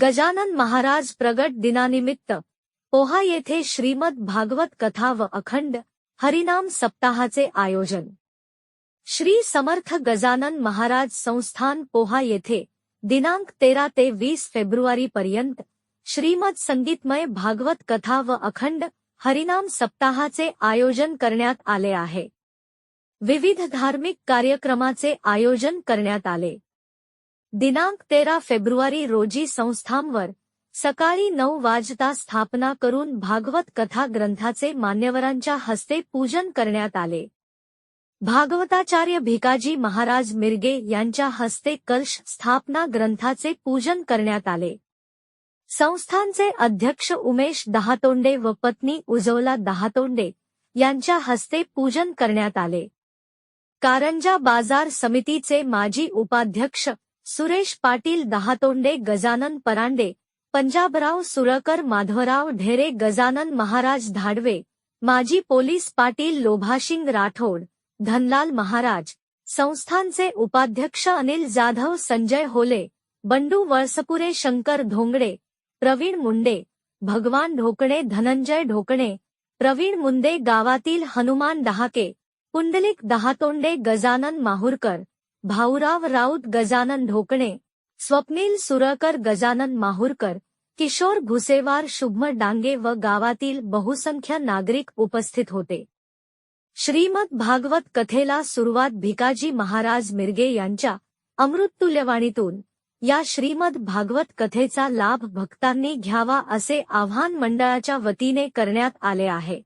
गजानन महाराज प्रगट दिनानिमित्त पोहा येथे श्रीमद भागवत कथा व अखंड हरिनाम सप्ताहाचे आयोजन. श्री समर्थ गजानन महाराज संस्थान पोहा येथे दिनांक तेरा ते वीस फेब्रुवारी पर्यंत श्रीमद संगीतमय भागवत कथा व अखंड हरिनाम सप्ताहाचे आयोजन करण्यात आले आहे. विविध धार्मिक कार्यक्रमाचे आयोजन करण्यात आले. दिनांक तेरा फेब्रुवारी रोजी संस्थांवर सकाळी नऊ वाजता स्थापना करून भागवत कथा ग्रंथाचे मान्यवरांच्या हस्ते पूजन करण्यात आले. भागवताचार्य भिकाजी महाराज मिरगे यांच्या हस्ते कलश स्थापना ग्रंथाचे पूजन करण्यात आले. संस्थांचे अध्यक्ष उमेश दहातोंडे व पत्नी उजवला दहातोंडे यांच्या हस्ते पूजन करण्यात आले. कारंजा बाजार समितीचे माजी उपाध्यक्ष सुरेश पाटील दहातोंडे गजानन परांडे पंजाबराव सुरकर माधवराव ढेरे गजानन महाराज धाडवे माजी पोलीस पाटील लोभाशिंग राठोड धनलाल महाराज संस्थांचे उपाध्यक्ष अनिल जाधव संजय होले बंडू वळसपुरे शंकर धोंगडे प्रवीण मुंडे भगवान ढोकणे धनंजय ढोकणे प्रवीण मुंदे गावातील हनुमान डहाके पुंडलिक दहातोंडे गजानन माहुरकर भाऊराव राऊत गजानन ढोकणे स्वप्नील सुरकर गजानन माहूरकर किशोर भुसेवार शुभम डांगे व गावातील बहुसंख्य नागरिक उपस्थित होते. श्रीमद भागवत कथेला सुरुवात भिकाजी महाराज मिरगे यांच्या अमृततुल्यवाणीतून. या श्रीमद भागवत कथेचा लाभ भक्तांनी घ्यावा असे आव्हान मंडळाच्या वतीने करण्यात आले आहे.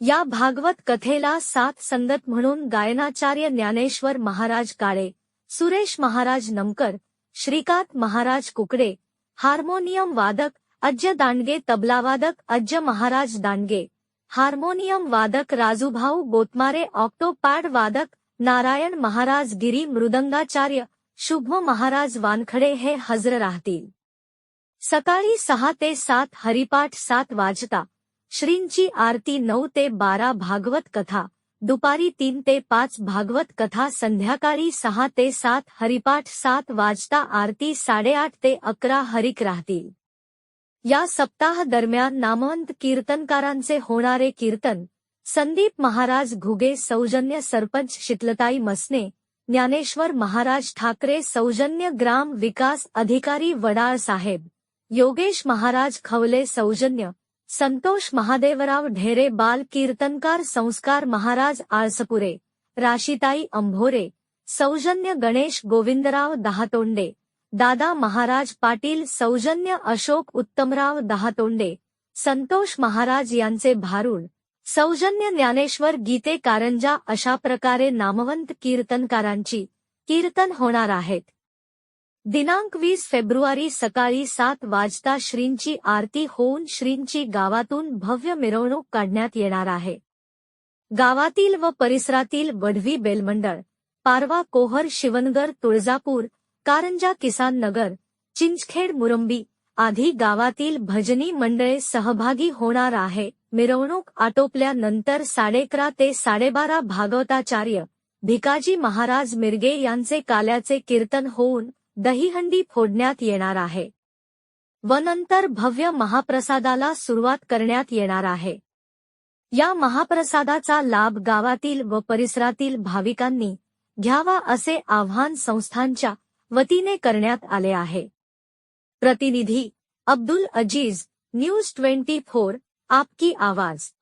या भागवत कथेला सात संगत म्हणून गायनाचार्य ज्ञानेश्वर महाराज काळे सुरेश महाराज नमकर श्रीकांत महाराज कुकडे हार्मोनियम वादक अज्ज दांडगे तबलावादक अज्ज महाराज दांडगे हार्मोनियम वादक राजूभाऊ गोतमारे ऑक्टोपॅड वादक नारायण महाराज गिरी मृदंगाचार्य शुभ महाराज वानखडे हे हजर राहतील. सकाळी सहा ते सात हरिपाठ सात वाजता श्रींची आरती नऊ ते बारा भागवत कथा दुपारी तीन ते पाच भागवत कथा संध्याकाळी सहा ते सात हरिपाठ सात वाजता आरती साडेआठ ते अकरा हरिक राहतील. या सप्ताह दरम्यान नामवंत कीर्तनकारांचे होणारे कीर्तन संदीप महाराज घुगे सौजन्य सरपंच शितलताई मसने ज्ञानेश्वर महाराज ठाकरे सौजन्य ग्राम विकास अधिकारी वडाळ साहेब योगेश महाराज खवले सौजन्य संतोष महादेवराव ढेरे बाल कीर्तनकार संस्कार महाराज आळसपुरे राशीताई अंभोरे सौजन्य गणेश गोविंदराव दहातोंडे दादा महाराज पाटील सौजन्य अशोक उत्तमराव दहातोंडे संतोष महाराज यांचे भारुड सौजन्य ज्ञानेश्वर गीते कारंजा अशा प्रकारे नामवंत कीर्तनकारांची कीर्तन होणार आहेत. दिनांक वीस फेब्रुवारी सकाळी सात वाजता श्रींची आरती होऊन श्रींची गावातून भव्य मिरवणूक काढण्यात येणार आहे. गावातील व परिसरातील वढवी बेलमंडळ पारवा कोहर शिवनगर तुळजापूर कारंजा किसान नगर चिंचखेड मुरंबी आधी गावातील भजनी मंडळे सहभागी होणार आहे. मिरवणूक आटोपल्यानंतर साडेकरा ते साडेबारा भागवताचार्य भिकाजी महाराज मिरगे यांचे काल्याचे कीर्तन होऊन दहीहंडी फोडण्यात येणार आहे. व नंतर भव्य महाप्रसादाला सुरुवात करण्यात येणार आहे. या महाप्रसादाचा लाभ गावातील व परिसरातील भाविकांनी घ्यावा असे आव्हान संस्थांच्या वतीने करण्यात आले आहे. प्रतिनिधी Abdul Aziz news twenty four आपकी आवाज.